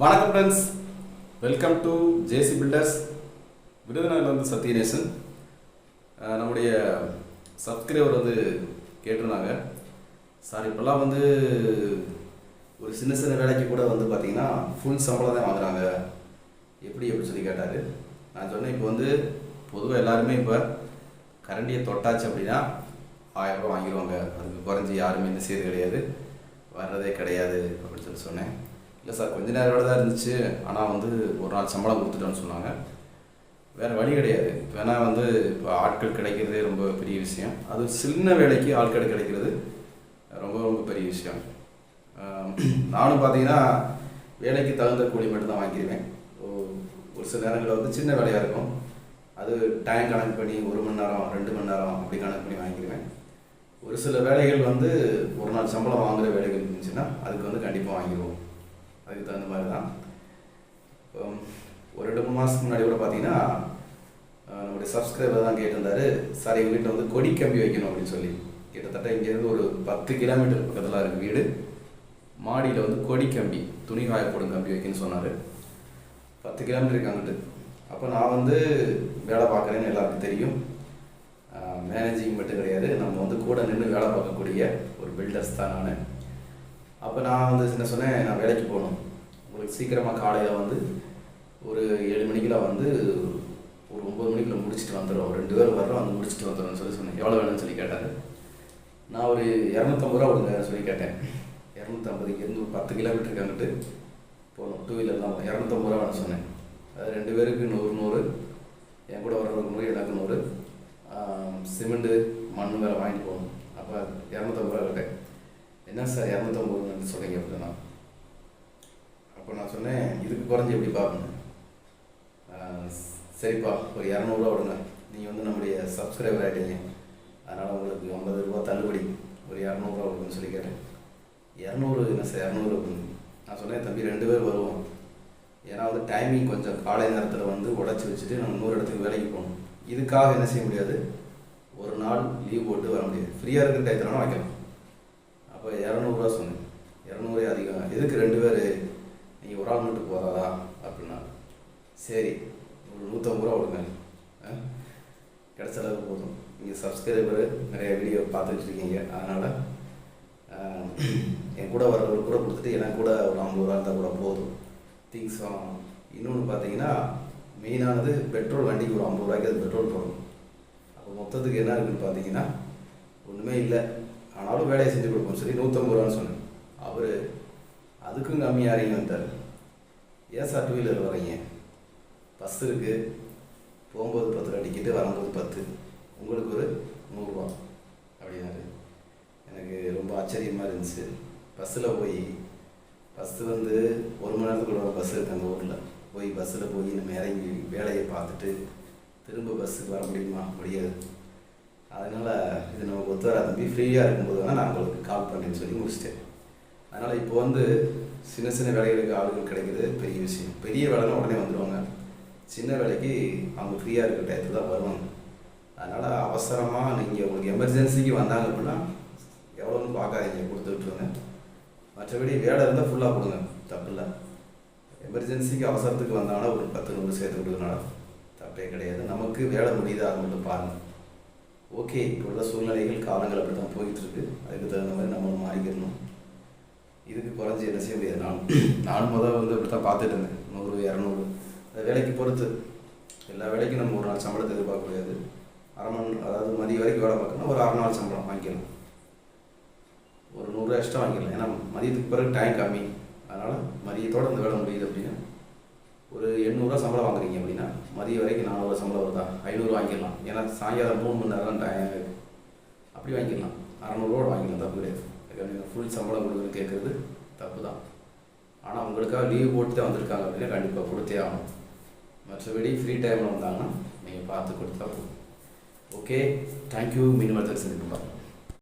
வணக்கம் friends welcome to JC builders விருதுநகர்ல வந்து சத்யநேசன் நம்முடைய சப்ஸ்கிரைபர் வந்து கேட்டிருந்தாங்க. சார் இப்போல்லாம் வந்து ஒரு சின்ன சின்ன வேலைக்கு கூட வந்து பார்த்தீங்கன்னா ஃபுல் சம்பளம் தான் வாங்குறாங்க. எப்படி எப்படி சொல்லி கேட்டார். நான் சொன்னேன் இப்போ வந்து பொதுவாக எல்லாருமே இப்போ கரண்டியை தொட்டாச்சு அப்படின்னா ஆயிரம் வாங்கிடுவாங்க அதுக்கு குறைஞ்சி யாருமே இந்த செய்து கிடையாது. வர்றதே கிடையாது அப்படின்னு சொல்லி சொன்னேன். இல்லை சார் கொஞ்ச நேரோட தான் இருந்துச்சு. ஆனால் வந்து ஒரு நாள் சம்பளம் கொடுத்துட்டோன்னு சொன்னாங்க. வேறு வழி கிடையாது. வேணா வந்து இப்போ ஆட்கள் கிடைக்கிறதே ரொம்ப பெரிய விஷயம். அது சின்ன வேலைக்கு ஆட்கள் கிடைக்கிறது ரொம்ப ரொம்ப பெரிய விஷயம். நானும் பார்த்தீங்கன்னா வேலைக்கு தகுந்த கூலி மட்டும் தான் வாங்கிடுவேன் ஓ- ஒரு சில நேரங்களில் வந்து சின்ன வேலையாக இருக்கும். அது டைம் கணக்கு பண்ணி ஒரு மணி நேரம் ரெண்டு மணி நேரம் அப்படி கணக்கு பண்ணி வாங்கிடுவேன் ஒரு சில வேலைகள் வந்து ஒரு நாள் சம்பளம் வாங்குற வேலைகள் இருந்துச்சுன்னா அதுக்கு வந்து கண்டிப்பாக வாங்கிடுவோம் அதுக்கு தகுந்த மாதிரி தான் ஒரு ரெண்டு மூணு மாதத்துக்கு முன்னாடி கூட பார்த்தீங்கன்னா நம்முடைய சப்ஸ்கிரைபர் தான் கேட்டிருந்தாரு சார் எங்கள் வீட்டில் வந்து கொடி கம்பி வைக்கணும் அப்படின்னு சொல்லி. கிட்டத்தட்ட இங்கேருந்து ஒரு பத்து கிலோமீட்டர் பக்கத்தில் இருக்குது வீடு. மாடியில் வந்து கொடி கம்பி துணி காய போடும் கம்பி வைக்கணும்னு சொன்னார். பத்து கிலோமீட்டர் இருக்காங்கட்டு அப்போ நான் வந்து வேலை பார்க்குறேன்னு எல்லாருக்கும் தெரியும். மேனேஜிங் மட்டும் கிடையாது. நம்ம வந்து கூட நின்று வேலை பார்க்கக்கூடிய ஒரு பில்டர்ஸ் தான் நான். அப்போ நான் வந்து என்ன சொன்னேன் நான் வேலைக்கு போகணும். சீக்கிரமாக காலையில் வந்து ஒரு ஏழு மணிக்கெலாம் வந்து ஒரு ஒம்பது மணிக்குள்ள முடிச்சுட்டு வந்துடும் ரெண்டு பேரும் வர்றோம் வந்து முடிச்சுட்டு வந்துடும்னு சொல்லி சொன்னேன். எவ்வளோ வேணும்னு சொல்லி கேட்டார். நான் ஒரு இரநூத்தம்பது ரூபா கொடுங்க சொல்லி கேட்டேன். இரநூத்தம்பது இருந்து ஒரு பத்து கிலோமீட்டருக்கு வந்துட்டு போகணும் டூ வீலர் தான் இரநூத்தம்பது ரூபா வேணும் சொன்னேன். அது ரெண்டு பேருக்கு நூறு நூறு. என் கூட வர்றவங்களுக்கு நூறு எனக்கு நூறு. சிமெண்ட்டு மண் வேலை வாங்கிட்டு போகணும். அப்போ இரநூத்தம்பது ரூபா கேட்டேன். என்ன சார் இரநூத்தம்பது ரூபான்னு சொல்கிறீங்க அப்படின்னா அப்போ நான் சொன்னேன் இதுக்கு குறைஞ்சி எப்படி பார்க்கணும்? சரிப்பா ஒரு இரநூறுவா விடுங்க நீங்கள் வந்து நம்முடைய சப்ஸ்கிரைபர் ஆகிட்டீங்க அதனால் உங்களுக்கு ஐம்பது ரூபா தள்ளுபடி. ஒரு இரநூறுவா கொடுக்குன்னு சொல்லி கேட்டேன். இரநூறு என்ன சார் இரநூறு அப்படின்னு நான் சொன்னேன் தம்பி ரெண்டு பேர் வருவோம். ஏன்னா வந்து டைமிங் கொஞ்சம் காலை நேரத்தில் வந்து உடச்சி வச்சுட்டு நம்ம இன்னொரு இடத்துக்கு வேலைக்கு போகணும். இதுக்காக என்ன செய்ய முடியாது? ஒரு நாள் லீவ் போட்டு வர முடியாது. ஃப்ரீயாக இருக்கிற டயத்தில் வைக்கலாம் அப்போ இரநூறுவா சொன்னேன். இரநூறு அதிகம். எதுக்கு ரெண்டு பேர் நீங்கள் ஒரு ஆள் மட்டும் போதாதா அப்படின்னா சரி ஒரு நூற்றம்பது ரூபா கொடுங்க ஆ? கிடைச்ச அளவுக்கு போதும் நீங்கள் சப்ஸ்கிரைபர் நிறைய வீடியோ பார்த்துட்டு இருக்கீங்க அதனால் என் கூட வரவங்களுக்கு கூட கொடுத்துட்டு எனக்கு கூட ஒரு ஐம்பது ரூபா இருந்தால் கூட போதும். திங்ஸ் இன்னொன்று பார்த்தீங்கன்னா மெயினானது பெட்ரோல் வண்டிக்கு ஒரு ஐம்பது ரூபாய்க்கு அது பெட்ரோல் போடணும். அப்போ மொத்தத்துக்கு என்ன இருக்குன்னு பார்த்தீங்கன்னா ஒன்றுமே இல்லை. ஆனாலும் வேலையை செஞ்சு கொடுப்போம் சரி நூற்றம்பது ரூபான்னு சொன்னேன். அவர் அதுக்கும் கம்மியாக இறங்கி வந்தார். ஏன் சார் டூ வீலர் வரீங்க? பஸ் இருக்குது போகும்போது பத்து ரூபா டிக்கெட்டு வரும்போது பத்து. உங்களுக்கு ஒரு நூறுரூவா அப்படின்னாரு. எனக்கு ரொம்ப ஆச்சரியமாக இருந்துச்சு. பஸ்ஸில் போய் பஸ்ஸு வந்து ஒரு மணி நேரத்துக்குள்ள பஸ் இருக்குது அந்த ஊரில் போய் பஸ்ஸில் போய் நம்ம இறங்கி வேலையை பார்த்துட்டு திரும்ப பஸ்ஸுக்கு வர முடியுமா? முடியாது. அதனால் இது நமக்கு ஒத்து வராது. தம்பி ஃப்ரீயாக இருக்கும்போது வேணால் நான் உங்களுக்கு கால் பண்ணேன்னு சொல்லி முடிச்சிட்டேன். அதனால் இப்போ வந்து சின்ன சின்ன வேலைகளுக்கு ஆளுகள் கிடைக்கிறது பெரிய விஷயம். பெரிய வேலைனா உடனே வந்துடுவாங்க சின்ன வேலைக்கு அவங்க ஃப்ரீயாக இருக்கிற டயத்தில் தான் வருவாங்க. அதனால் அவசரமாக நீங்கள் உங்களுக்கு எமர்ஜென்சிக்கு வந்தாங்க அப்படின்னா எவ்வளோன்னு பார்க்காதீங்க கொடுத்து விட்ருங்க மற்றபடி வேலை இருந்தால் ஃபுல்லாக கொடுங்க தப்பு இல்லை எமர்ஜென்சிக்கு அவசரத்துக்கு வந்தாங்கன்னா ஒரு பத்து நூறு சேர்த்து கொடுக்கறனால தப்பே கிடையாது. நமக்கு வேலை முடியுதா அது மட்டும் பாருங்கள் ஓகே இப்போ உள்ள சூழ்நிலைகள் காலங்கள் அப்படி தான் போயிட்டுருக்கு. அதுக்கு தகுந்த மாதிரி நம்மளும் மாறிக்கிறணும் இதுக்கு குறைஞ்சி என்ன செய்ய முடியாது. நான் நானும் முதல் வந்து அப்படி தான் பார்த்துட்டு இருந்தேன். நூறு இரநூறு. அந்த வேலைக்கு பொறுத்து. எல்லா வேலைக்கும் நம்ம ஒரு நாள் சம்பளத்தை எதிர்பார்க்க முடியாது. அரை மணி அதாவது மதிய வரைக்கும் வேலை பார்க்கணும் ஒரு அரை நாள் சம்பளம் வாங்கிக்கலாம் ஒரு நூறுரூவா எக்ஸ்ட்ரா வாங்கிக்கலாம் ஏன்னா மதியத்துக்கு பிறகு டைம் கம்மி. அதனால் மதியத்தோட அந்த வேலை முடியுது அப்படின்னா ஒரு எண்ணூறுரூவா சம்பளம் வாங்குறீங்க அப்படின்னா மதியம் வரைக்கும் நானூறு சம்பளம் வருதா? ஐநூறு வாங்கிடலாம். ஏன்னா சாயங்காலம் மூணு மணி நேரம் டைம் அப்படி வாங்கிடலாம். அறநூறுவோட வாங்கிக்கலாம். தப்பு கிடையாது. ஃபுல் சம்பளம் கொடுக்குறது கேட்குறது தப்பு தான் ஆனால் உங்களுக்காக லீவ் போட்டு தான் வந்திருக்காங்க அப்படின்னா கண்டிப்பாக கொடுத்தே ஆகணும். மற்றபடி ஃப்ரீ டைமில் வந்தாங்கன்னா நீங்கள் பார்த்து கொடுத்தா போதும். ఓకే థ్యాంక్ యూ మీ తెలిసింది